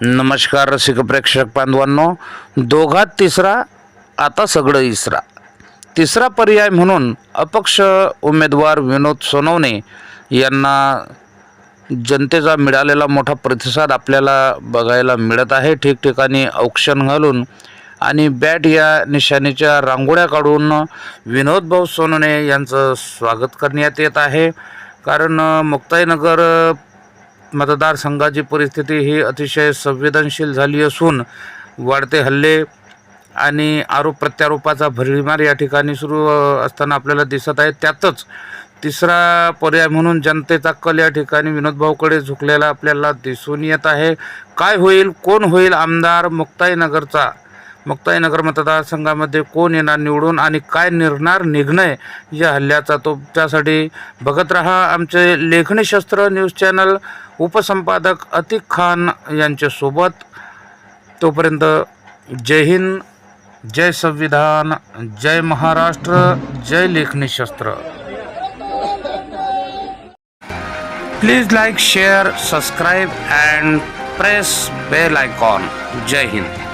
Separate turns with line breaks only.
नमस्कार रसिक प्रेक्षक बांधवांनो. दोघात तिसरा आता सगळं इसरा. तिसरा पर्याय म्हणून अपक्ष उमेदवार विनोद सोनवणे यांना जनतेचा मिळालेला मोठा प्रतिसाद आपल्याला बघायला मिळत आहे. ठिकठिकाणी औक्षण घालून आणि बॅट या निशाणीच्या रांगोळ्या काढून विनोद भाऊ सोनवणे यांचं स्वागत करण्यात येत आहे. कारण मुक्ताईनगर मतदारसंघाची परिस्थिती ही अतिशय संवेदनशील झाली असून वाढते हल्ले आणि आरोप प्रत्यारोपाचा भरडीमार या ठिकाणी सुरू असताना आपल्याला दिसत आहे. त्यातच तिसरा पर्याय म्हणून जनतेचा कल या ठिकाणी विनोदभाऊकडे झुकलेला आपल्याला दिसून येत आहे. काय होईल? कोण होईल आमदार मुक्ताईनगरचा मुक्ताईनगर मतदारसंघामध्ये कोण येणार निवडून आणि काय निर्णार निर्णय या हल्ल्याचा तो त्यासाठी बघत रहा. आमचे लेखणी शस्त्र न्यूज चॅनल उपसंपादक अतिक खान यांच्यासोबत. तोपर्यंत जय हिंद जय संविधान जय महाराष्ट्र जय लेखणी शस्त्र. Please like share subscribe and press bell icon Jai Hind.